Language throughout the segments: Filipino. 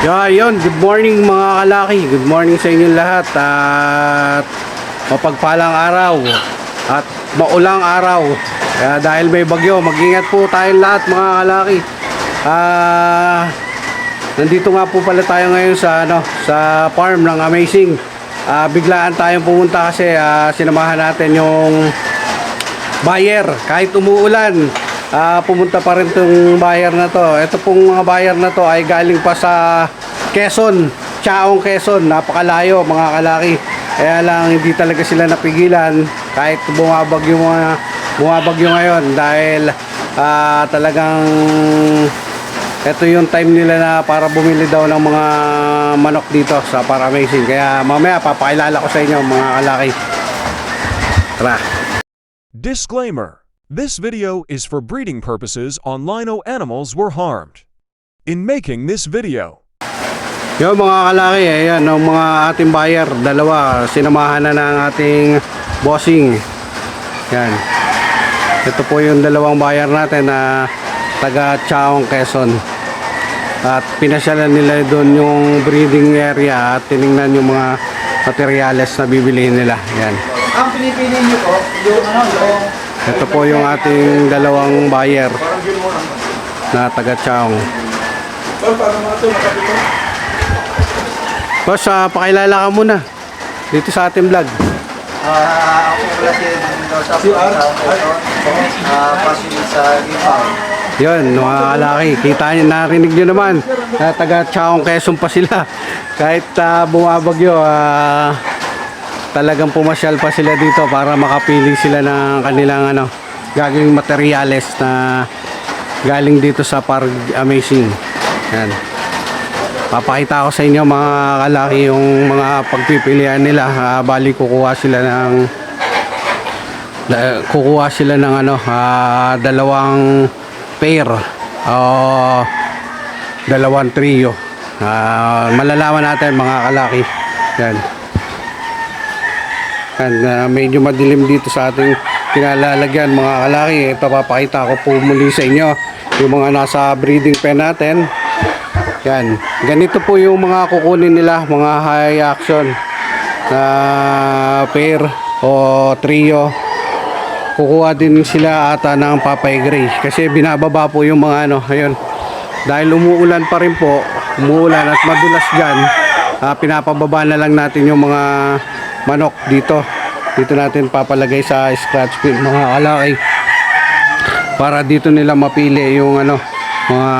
Yeah. Good morning mga kalaki. Good morning sa inyong lahat. At mapagpalang araw. At maulang araw. Kaya dahil may bagyo, mag-ingat po tayong lahat mga kalaki. Ah, nandito nga po pala tayo ngayon sa ano, sa farm ng Amazing. Ah, biglaan tayong pumunta kasi ah, sinamahan natin yung buyer kahit umuulan ah, pumunta pa rin tong buyer na to. Ito pong mga buyer na to ay galing pa sa Quezon Chaong Quezon. Napakalayo mga kalaki. Kaya lang hindi talaga sila napigilan kahit bumabagyo mga bumabagyo ngayon. Dahil ah, talagang ito yung time nila na para bumili daw ng mga manok dito sa Paramazing kaya mamaya papakilala ko sa inyo mga kalaki. Tara. Disclaimer This video is for breeding purposes on lino animals were harmed. In making this video, Yung mga kalaki, ayan, ang mga ating buyer, dalawa, sinamahan na ng ating bossing. Yan. Ito po yung dalawang buyer natin na taga Chaong, Quezon. At pinasyalan nila doon yung breeding area at tiningnan yung mga materyales na bibilihin nila. Yan. Ang pinipili niyo po, yung ano, yung Ito po yung ating dalawang buyer na taga Chaong. Boss, ah, pakilala ka muna dito sa ating vlog. ah ako pala si Mendoza po sa Quezon. Ah, pasin sa Gipaw. Yun, mga kalaki, kita niyo, narinig niyo naman, na taga Chaong Quezon pa sila. Kahit ah, bumabagyo, ah, talagang pumasyal pa sila dito para makapili sila ng kanilang ano, gagawing materyales na galing dito sa Park Amazing. Yan. Papakita ko sa inyo mga kalaki yung mga pagpipilian nila. Ah, bali kukuha sila ng kukuha sila ng ano, ah, dalawang pair o dalawang trio. Ah, malalaman natin mga kalaki. Yan. Yan, ah, medyo madilim dito sa ating pinalalagyan mga kalaki. Ito papakita ko po muli sa inyo yung mga nasa breeding pen natin. Yan. Ganito po yung mga kukunin nila, mga high action na pair o trio. Kukuha din sila ata ng Papay Gray kasi binababa po yung mga ano, ayun. Dahil umuulan pa rin po, umuulan at madulas dyan, ah, pinapababa na lang natin yung mga manok dito. Dito natin papalagay sa scratch pin mga kalaki. Para dito nila mapili yung ano mga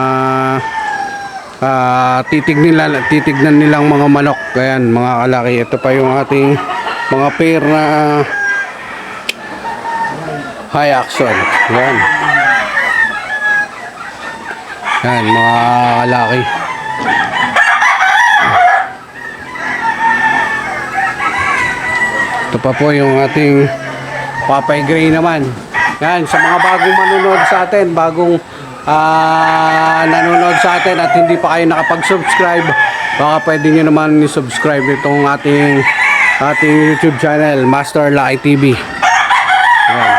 ah titig nila titignan nilang mga manok. Ayan mga kalaki ito pa yung ating mga pair na high action. Yan yan mga kalaki pa po yung ating Papay Gray naman. Yan, sa mga bagong manonood sa atin, bagong ah, nanonood sa atin at hindi pa kayo nakapag-subscribe, baka pwede nyo naman i-subscribe itong ating ating YouTube channel, Master Laki TV. Yan.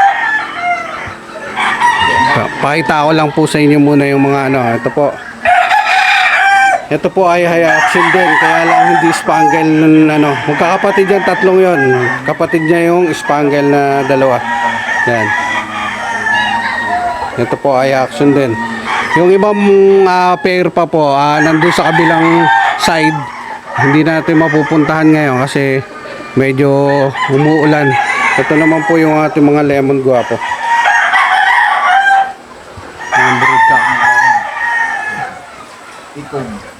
Pa- Pakita ko lang po sa inyo muna yung mga ano, ito po. Ito po ay high action din, kaya lang hindi spangle ng ano. Magkakapatid yan, tatlong yon. Kapatid niya yung spangle na dalawa. Yan. Ito po ay action din. Yung ibang ah, pair pa po, ah, nandun sa kabilang side. Hindi natin mapupuntahan ngayon kasi medyo umuulan. Ito naman po yung ating mga lemon guwapo. Yung brood cock. Ikong.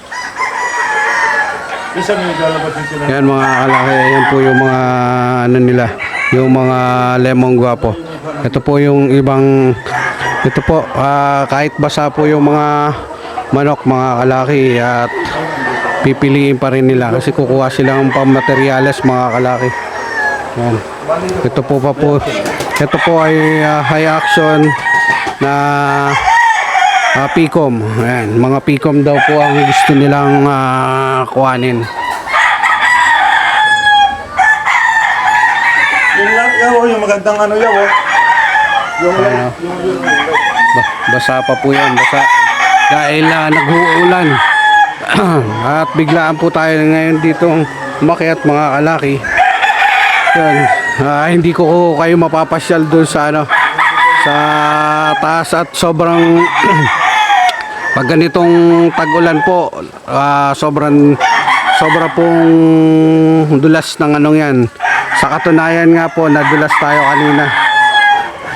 Isa may lalabas din sila. Yan mga kalaki, yan po yung mga ano nila, yung mga lemon guwapo. Ito po yung ibang ito po ah, kahit basa po yung mga manok mga kalaki at pipiliin pa rin nila kasi kukuha sila ng pamaterials mga kalaki. Yan. Ito po pa po ito po ay ah, high action na ah, Picom. Ayan, mga Picom daw po ang gusto nilang ah, kuhanin. Yung lang, yaw, yung magandang ano yaw, oh. Yung Ano? yung, yung, Ba- basa pa po yan, basa. Dahil uh, nag-uulan. At biglaan po tayo ngayon dito umakyat mga kalaki. Yan. Ah, hindi ko kayo mapapasyal doon sa ano sa taas at sobrang pag ganitong tag-ulan po ah, sobrang sobra pong dulas ng anong yan. Sa katunayan nga po nadulas tayo kanina.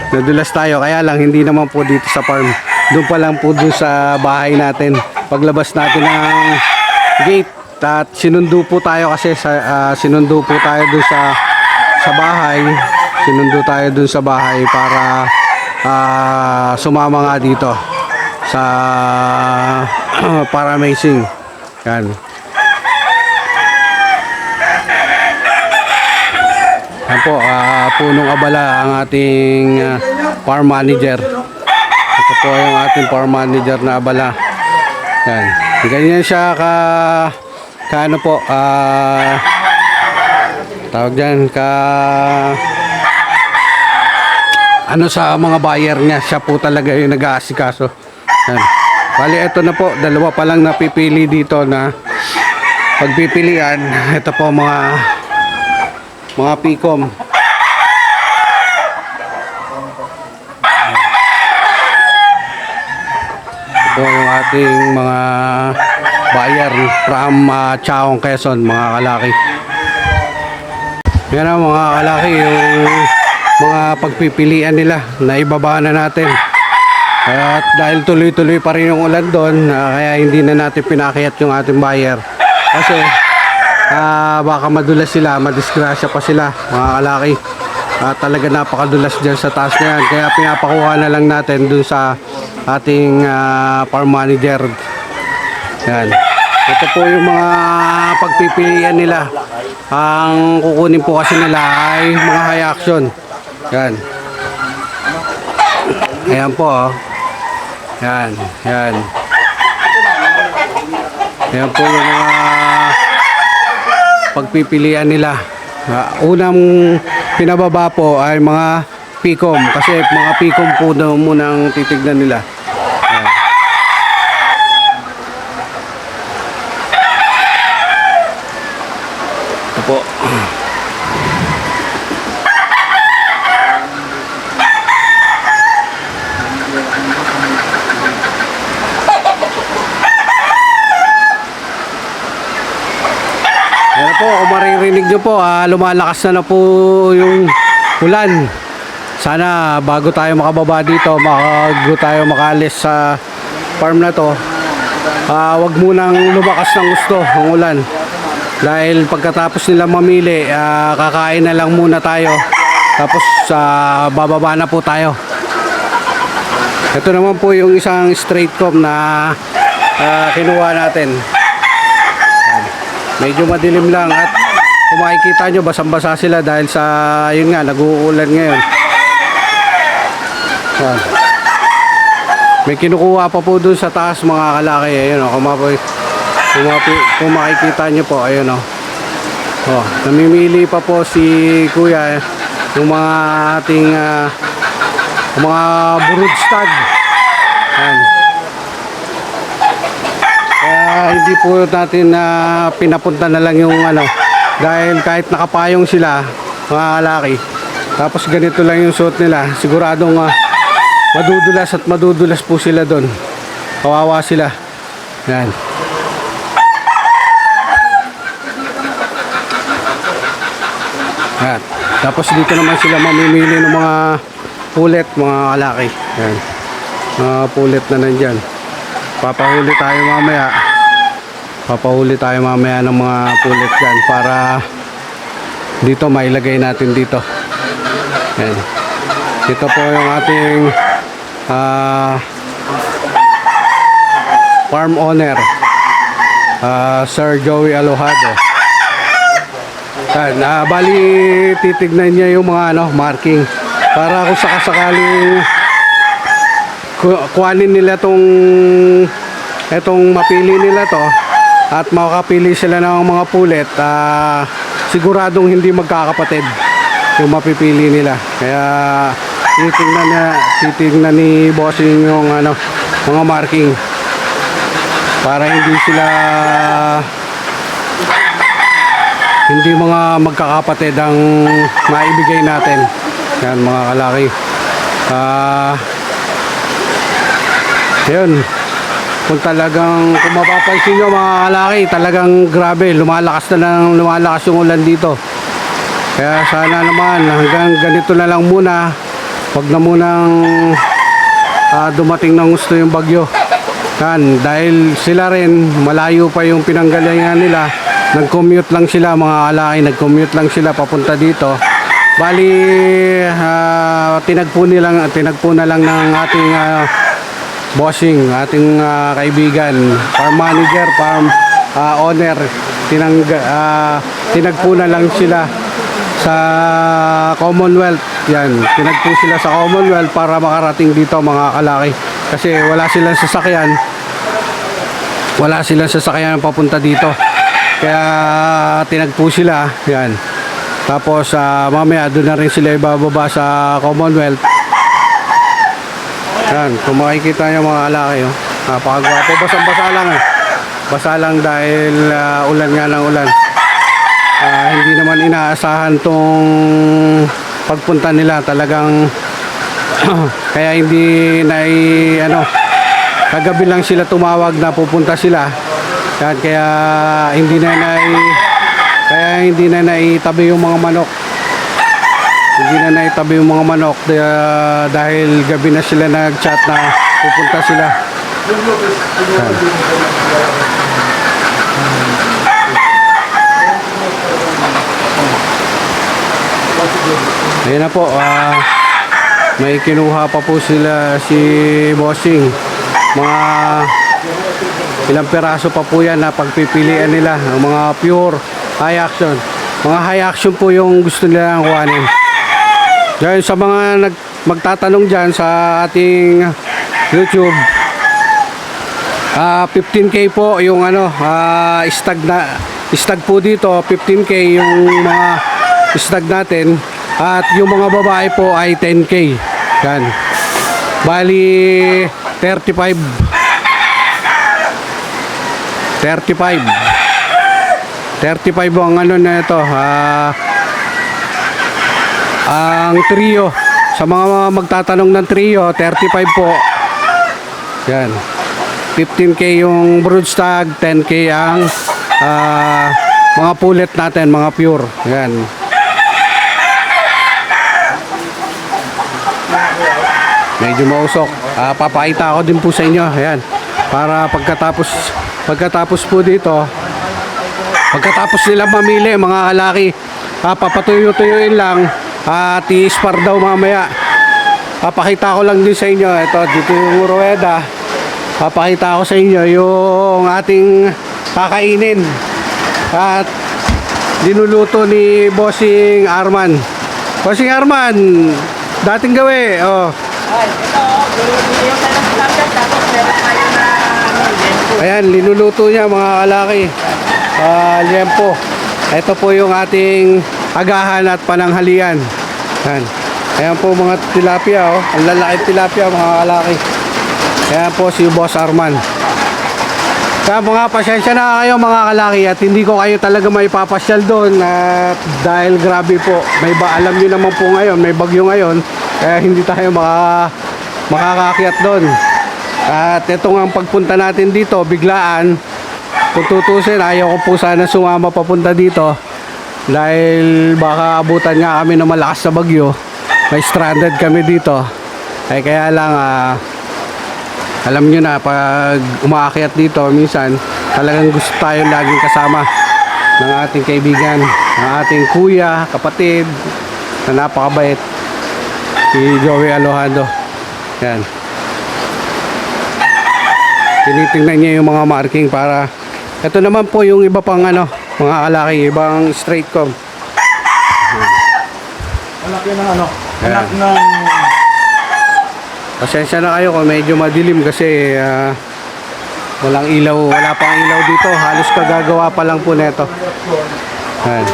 Nadulas tayo kaya lang hindi naman po dito sa farm. Doon pa lang po doon sa bahay natin. Paglabas natin ng gate at sinundo po tayo kasi sa ah, sinundo po tayo doon sa sa bahay. Sinundo tayo doon sa bahay para ah, sumama nga dito sa para amazing. Yan. Yan po, ah, punong abala ang ating ah, farm manager. Ito po yung ating farm manager na abala. Yan. Ganyan siya ka, ka po, ah, tawag dyan, ka, ano sa mga buyer niya, siya po talaga yung nag-aasikaso. Yan. Bali, ito na po, dalawa pa lang napipili dito na pagpipilian. Ito po mga mga pikom. Ito yung ating mga buyer from uh, Chaong Quezon, mga kalaki. Yan ang mga kalaki, yung mga pagpipilian nila na ibaba na natin. At dahil tuloy-tuloy pa rin yung ulan doon, ah, kaya hindi na natin pinakyat yung ating buyer. Kasi ah, baka madulas sila, madisgrasya pa sila, mga kalaki. Ah, talaga napakadulas dyan sa taas na yan. Kaya pinapakuha na lang natin dun sa ating ah, farm manager. Yan. Ito po yung mga pagpipilian nila. Ang kukunin po kasi nila ay mga high action. Yan. Ayan po. Oh. Yan. Yan. Ayan po yung mga pagpipilian nila. Ah, unang pinababa po ay mga pikom kasi mga pikom po daw munang titignan nila. Ayan. Ito po. Po, kung maririnig nyo po, ah, lumalakas na na po yung ulan. Sana bago tayo makababa dito, bago tayo makalis sa farm na to, ah, wag munang lumakas ng gusto ang ulan. Dahil pagkatapos nila mamili, ah, kakain na lang muna tayo. Tapos sa bababa na po tayo. Ito naman po yung isang straight comb na ah, kinuha natin. Medyo madilim lang at kung makikita nyo basang-basa sila dahil sa yun nga nag-uulan ngayon. Yan. May kinukuha pa po dun sa taas mga kalaki. Ayun o, kung, mapi, kung, mapi, kung makikita nyo po, ayun o. Oh, namimili pa po si kuya yung mga ating ah, mga brood stag. Yan. Hindi po natin na pinapunta na lang yung ano dahil kahit nakapayong sila mga kalaki tapos ganito lang yung suot nila siguradong uh, madudulas at madudulas po sila doon kawawa sila. Yan. Yan. Tapos dito naman sila mamimili ng mga pulet mga kalaki yan. Mga pulet na nandyan. Papahuli tayo mamaya papahuli tayo mamaya ng mga pulit dyan para dito mailagay natin dito Ayan. ito po yung ating ah, farm owner ah, Sir Joey Alojado Ayan, ah, bali titignan niya yung mga ano, marking para kung sakasakaling ku- kuhanin nila tong etong mapili nila to at makakapili sila ng mga pulet ah, siguradong hindi magkakapatid yung mapipili nila kaya titingnan na titingnan ni bossing yung ano mga marking para hindi sila hindi mga magkakapatid ang maibigay natin. Yan mga kalaki. Ah yun. Kung talagang, kung mapapansin nyo mga kalaki, talagang grabe, lumalakas na lang, lumalakas yung ulan dito. Kaya sana naman, hanggang ganito na lang muna. Huwag na munang ah, dumating ng gusto yung bagyo. Yan, dahil sila rin, malayo pa yung pinanggalingan nila. Nag-commute lang sila mga kalaki, nag-commute lang sila papunta dito. Bali, ah, tinagpo, nilang, tinagpo na lang ng ating ah, bossing, ating ah, kaibigan, farm manager, farm ah, owner, tinang, ah, tinagpo na lang sila sa Commonwealth. Yan, tinagpo sila sa Commonwealth para makarating dito mga kalaki. Kasi wala silang sasakyan. Wala silang sasakyan papunta dito. Kaya tinagpo sila. Yan. Tapos ah, mamaya doon na rin sila ibababa sa Commonwealth. Yan, kung makikita nyo mga kalaki, oh. napakagwapo. Basang-basa lang eh. Basa lang dahil ah, ulan nga ng ulan. Ah, hindi naman inaasahan tong pagpunta nila. Talagang kaya hindi na ano, kagabi lang sila tumawag na pupunta sila. Yan, kaya hindi na na kaya hindi na naitabi yung mga manok hindi na naitabi yung mga manok uh, dahil gabi na sila nag-chat na pupunta sila. Yan. Ayun na po, ah, may kinuha pa po sila si Bossing. Mga ilang peraso pa po yan na pagpipilian nila. Ang mga pure high action. Mga high action po yung gusto nila kuhanin. Dahil sa mga nag, magtatanong dyan sa ating YouTube, ah 15k po yung ano, ah stag na stag po dito, 15k yung mga stag natin at yung mga babae po ay 10k. Yan. Bali 35 35 35 ang ano na ito ah ang trio. Sa mga magtatanong ng trio 35 po. Yan. 15k yung broodstag 10k ang ah, mga pulet natin mga pure. Yan. Medyo mausok. Ah, papakita ko din po sa inyo. Ayan para pagkatapos pagkatapos po dito pagkatapos nila mamili mga kalaki ah, papatuyo-tuyuin lang at i-spar daw mamaya. Papakita ko lang din sa inyo. Ito dito yung rueda. Papakita ko sa inyo yung ating kakainin. At dinuluto ni Bossing Arman. Bossing Arman dating gawi. Oh. Ay, ito, bibili ka ng standard tapos meron tayo na ano. Ayan, linuluto niya mga kalaki. Ah, liempo. Ito po yung ating agahan at pananghalian. Ayan. Ayan po mga tilapia oh. Ang lalaki tilapia mga kalaki. Ayan po si Boss Arman. Kaya mga pasensya na kayo mga kalaki at hindi ko kayo talaga may papasyal doon at dahil grabe po may ba alam niyo naman po ngayon may bagyo ngayon kaya hindi tayo maka, makakakyat doon at ito nga ang pagpunta natin dito biglaan kung tutusin ayaw ko po sana sumama papunta dito dahil baka abutan nga kami ng malakas na bagyo may stranded kami dito. Ay kaya lang ah, alam nyo na pag umaakyat dito minsan talagang gusto tayo laging kasama ng ating kaibigan ng ating kuya, kapatid na napakabait si Joey Alojando yan. Tinitingnan niya yung mga marking para ito naman po yung iba pang ano mga kalaki, ibang straight com Anak yun ng ano? Ayan. Anak ng... Pasensya na kayo kung medyo madilim kasi ah, walang ilaw, wala pang ilaw dito. Halos kagagawa pa lang po neto. Yan.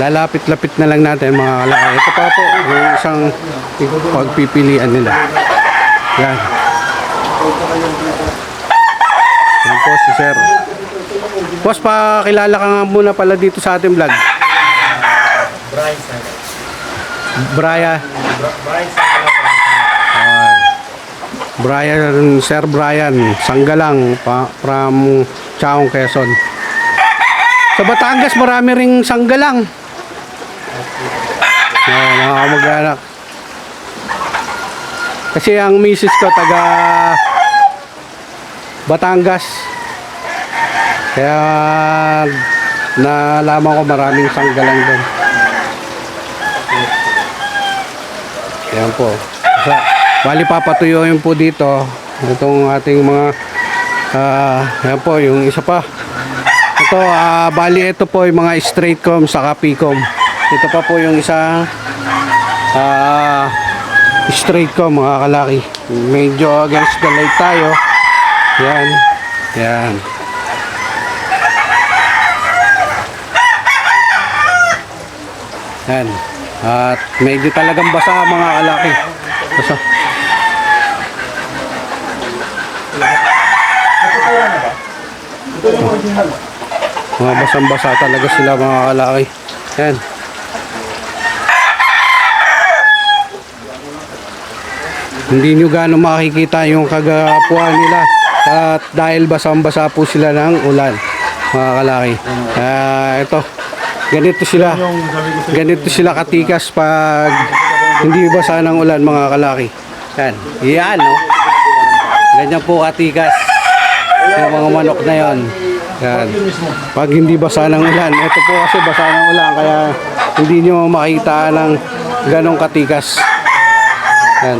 Lalapit-lapit na lang natin mga kalaki. Ito pa po yung isang pagpipilian nila. Yan. po si Sir. Boss, pakilala ka nga muna pala dito sa ating vlog. Brian. Ah, Brian, Sir Brian, Sanggalang pa, from Chaong, Quezon. Sa Batangas, marami ring Sanggalang. Ayan, mga kamag-anak. Kasi ang misis ko taga Batangas. Kaya nalaman ko maraming sanggalang doon. Yan po. Sa, bali papatuyuin po dito itong ating mga ah yan po yung isa pa. Ito ah, bali ito po yung mga straight com sa Picom. Ito pa po yung isa ah straight com mga kalaki. Medyo against the light tayo. Yan. Yan. Yan. At medyo talagang basa mga kalaki. Basa. Mga basang-basa talaga sila mga kalaki. Yan. Hindi nyo gaano makikita yung kagapuan nila at dahil basang-basa po sila ng ulan mga kalaki. Ah, ito. Ganito sila. Ganito sila katikas pag hindi basa ng ulan mga kalaki. Yan. Yan, no? Ganyan po katikas. Yung mga manok na yon. Yan. Pag hindi basa ng ulan. Ito po kasi basa ng ulan kaya hindi nyo makita ng ganong katikas. Yan.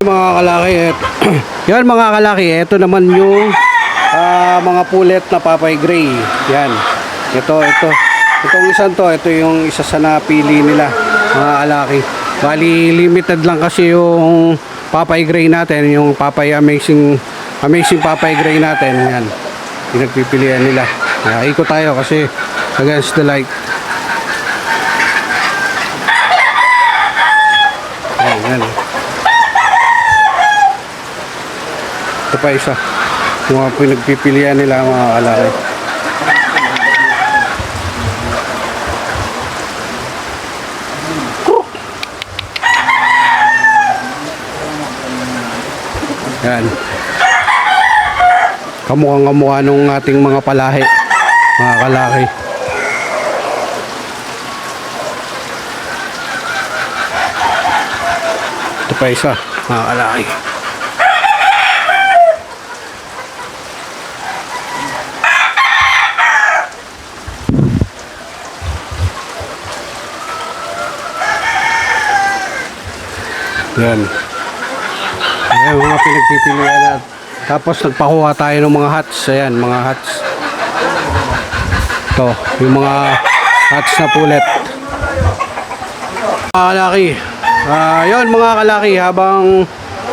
mga kalaki yan mga kalaki ito naman yung ah, mga pulet na papay gray. Yan. Ito ito. Itong isang to ito yung isa sa napili nila mga kalaki bali limited lang kasi yung papay gray natin yung papay amazing amazing papay gray natin. Yan. Pinagpipilian nila. Uh, ikot tayo kasi against the light. Yan yan Ito pa isa. Yung mga pinagpipilian nila mga kalaki. Yan. Kamukhang kamukha nung ating mga palahi. Mga kalaki. Ito pa isa. Mga kalaki. Yan. Ayan, mga pinagpipilian at tapos nagpakuha tayo ng mga hats. Ayan, mga hats. Ito, yung mga hats na pulet. Mga kalaki. Ah, yun mga kalaki habang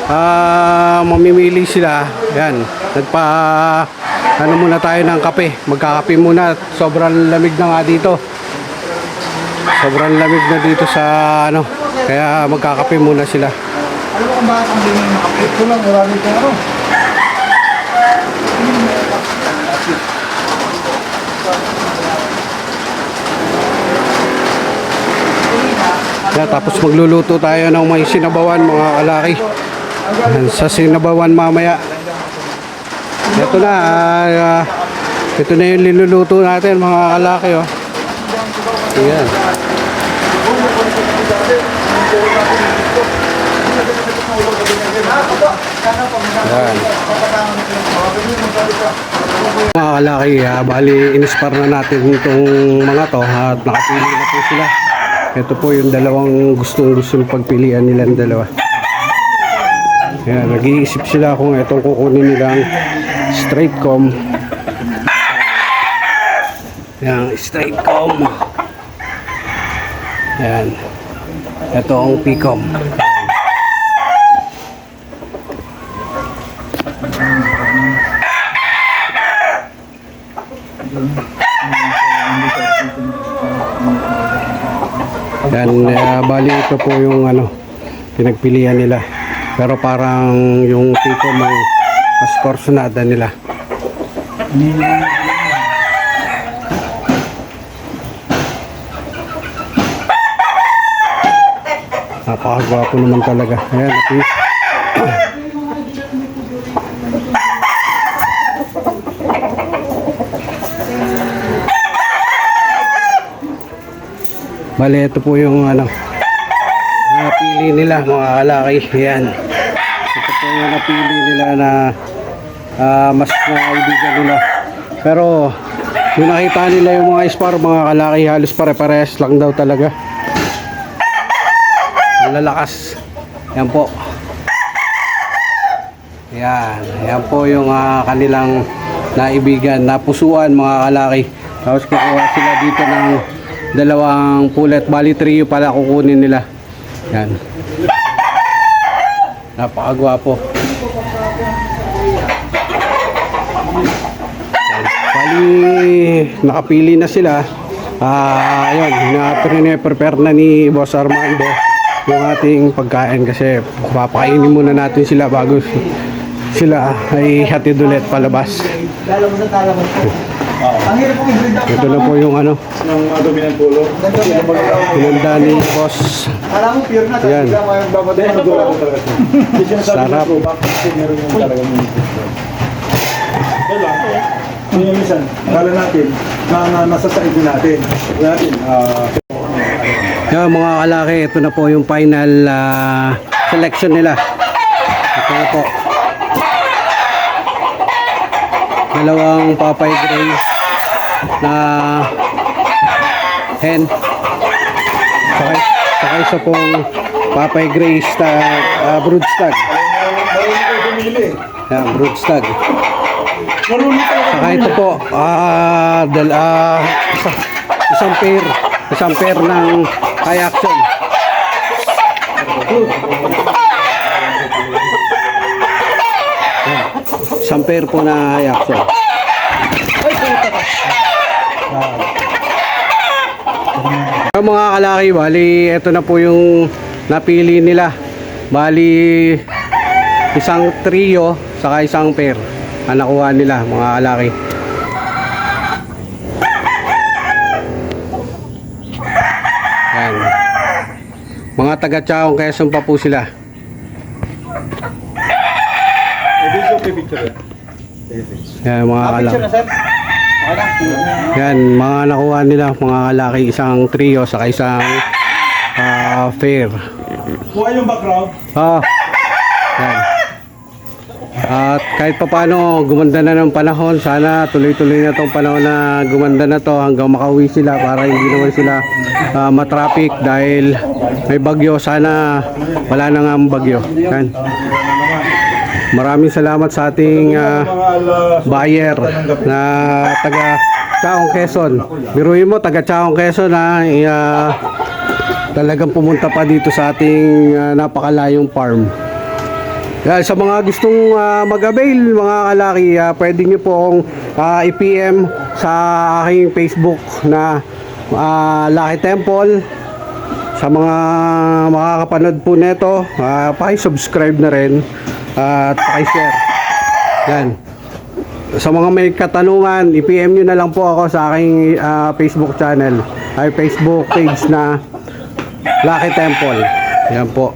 ah, mamimili sila. Yan, nagpa ano muna tayo ng kape. Magkakape muna. Sobrang lamig na nga dito. Sobrang lamig na dito sa ano. Kaya magkakape muna sila. Alam mo kung bakit ang hindi mo makapit ko lang, marami kong ano. Yeah, tapos magluluto tayo ng may sinabawan mga kalaki. Sa sinabawan mamaya. Ito na, ah, ito na yung niluluto natin mga kalaki. Oh. Ayan. Ayan. Mga kalaki, ah, bali inispar na natin itong mga to at nakapili na po sila. Ito po yung dalawang gustong gustong pagpilian nilang dalawa. Yan, nag-iisip sila kung itong kukunin nilang straight com. Yan, straight com. Yan. Ito ang Picom. Yan, uh, bali ito po yung ano, pinagpilian nila. Pero parang yung tipo mo mas porsyonada nila. Napakagwapo naman talaga. Ayan, okay. Bale, ito po yung ano, napili nila mga kalaki. Yan. Ito po yung napili nila na ah, mas naibigan nila. Pero, yung nakita nila yung mga spar, mga kalaki, halos pare-parehas lang daw talaga. Ang lalakas. Yan po. Yan. Yan po yung ah, kanilang naibigan, napusuan mga kalaki. Tapos kukuha sila dito ng dalawang pulet. Bali trio pala kukunin nila. Yan. Napakagwapo. Bali, nakapili na sila. Ah, ayun, na prepare na ni Boss Armando yung ating pagkain kasi papakainin muna natin sila bago sila ay hatid ulit palabas. Lalo mo sa tala mo. Ang hirap kong i-breed up. Ito na po yung ano, Ng uh, dominant pulo. pinanda ni Boss. Kala mo pure na. Yan. Sarap. ng yung minsan, kala natin na, na nasa side din natin. Natin, ah, Yan mga kalaki, ito na po yung final ah, selection nila. Ito na po. Dalawang Papay Gray na hen. Saka, saka isa pong Papay Gray stag, uh, brood stag. Yan, brood stag. Saka ito po, ah, dal, ah, isa, isang pair, isang pair ng high action. Yan, Isang pair po na high action. Ah, mga kalaki, bali, ito na po yung napili nila. Bali, isang trio, saka isang pair ang nakuha nila, mga kalaki. Yan. Mga taga Chaong Quezon pa po sila. May picture yan. Mga na. Yan, mga nakuha nila, mga kalaki, isang trio, saka isang ah, pair. Kuha yung background. Ah. Yan. At kahit papaano gumanda na ng panahon, sana tuloy-tuloy na tong panahon na gumanda na to hanggang makauwi sila para hindi naman sila ah, matraffic dahil may bagyo. Sana wala na nga ang bagyo. Yan. Maraming salamat sa ating ah, alas, buyer na taga Chaong Quezon. Biruin mo, taga Chaong Quezon na talagang pumunta pa dito sa ating ah, napakalayong farm. Yan, sa mga gustong ah, mag-avail, mga kalaki, ah, pwede nyo po akong ah, i-PM sa aking Facebook na ah, Lucky Temple. Sa mga makakapanood po nito, uh, paki-subscribe na rin at paki-share. Yan. Sa mga may katanungan, i-PM nyo na lang po ako sa aking ah, Facebook channel ay Facebook page na Lucky Temple. Yan po.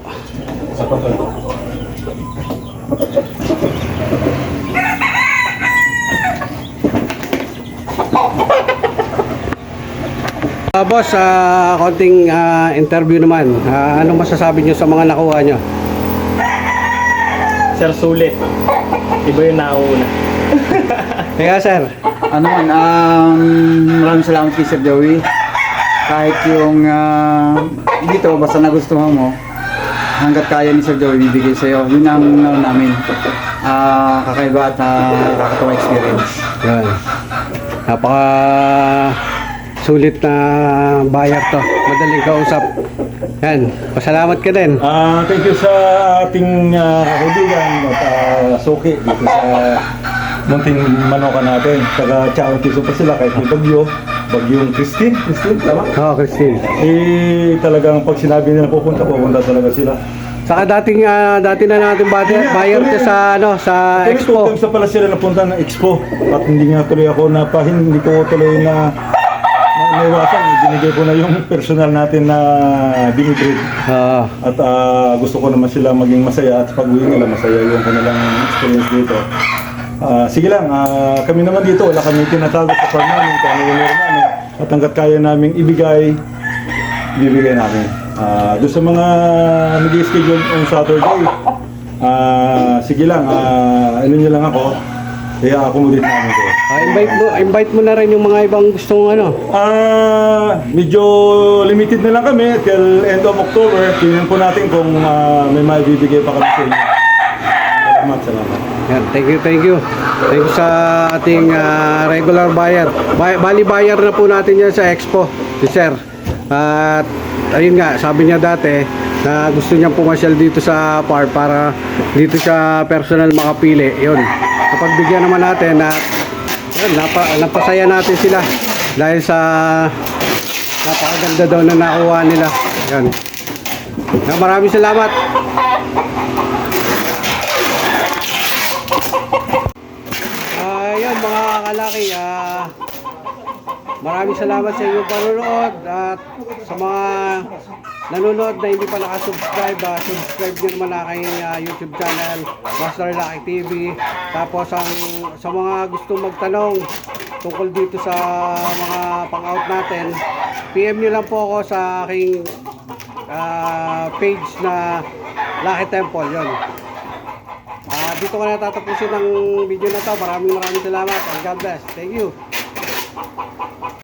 Ah, boss, ah, konting ah, interview naman. Ah, anong masasabi nyo sa mga nakuha nyo? Sir, sulit. Iba yung nauna. Kaya sir, Ano man, um, maraming salamat kay Sir Joey. Kahit yung uh, dito, basta nagustuhan mo, hanggat kaya ni Sir Joey, bibigay sa'yo. Yun ang ano namin. Ah, kakaiba at uh, nakakatawa experience. Yan. Napaka sulit na bayar to. Madaling kausap. Yan. Pasalamat ka din. Ah, thank you sa ating uh, kaibigan at ah, suki dito sa munting manoka natin. Taga Chao Piso pa sila kahit may bagyo. Bagyong Christine. Christine, tama? Oo, oh, Christine. Eh, talagang pag sinabi nila pupunta, pupunta talaga sila. Saka dating ah, dati na natin buyer, buyer to sa ano sa Expo. times na pala sila napunta ng Expo. At hindi nga tuloy ako napahin, hindi ko tuloy na na naiwasan. Binigay ko na yung personal natin na binibreed. Ah, At ah, gusto ko naman sila maging masaya at pag uwi nila masaya yung kanilang experience dito. Ah, sige lang, ah, kami naman dito, wala kami tinatago sa farm namin, kung ano yung meron namin. At hanggat kaya naming ibigay, bibigay namin. Ah, doon sa mga nag-schedule on Saturday, ah, sige lang, ah, ano nyo lang ako, i-accommodate namin. Ah, invite mo invite mo na rin yung mga ibang gustong ano. Ah, medyo limited na lang kami till end of October. Tingnan po natin kung ah, may maibibigay pa kami sa inyo. Salamat, salamat. Yan, thank you, thank you. Thank you sa ating ah, regular buyer. Bay- bali buyer na po natin yan sa Expo, si Sir. At ayun nga, sabi niya dati na gusto niya pumasyal dito sa park para dito siya personal makapili. Yun. Kapag bigyan naman natin na yun, napa, napasaya natin sila dahil sa napakaganda daw na nakuha nila. Yan. Yan, Maraming salamat. Ayan mga kalaki, ah, maraming salamat sa inyong panonood at sa mga nanonood na hindi pa nakasubscribe, ah, subscribe nyo naman na aking ah, YouTube channel, Master Lucky TV. Tapos ang, sa mga gustong magtanong tungkol dito sa mga pang-out natin, PM nyo lang po ako sa aking ah, page na Lucky Temple, yon. Ah, dito ko na tatapusin ang video na to. Maraming maraming salamat and God bless. Thank you.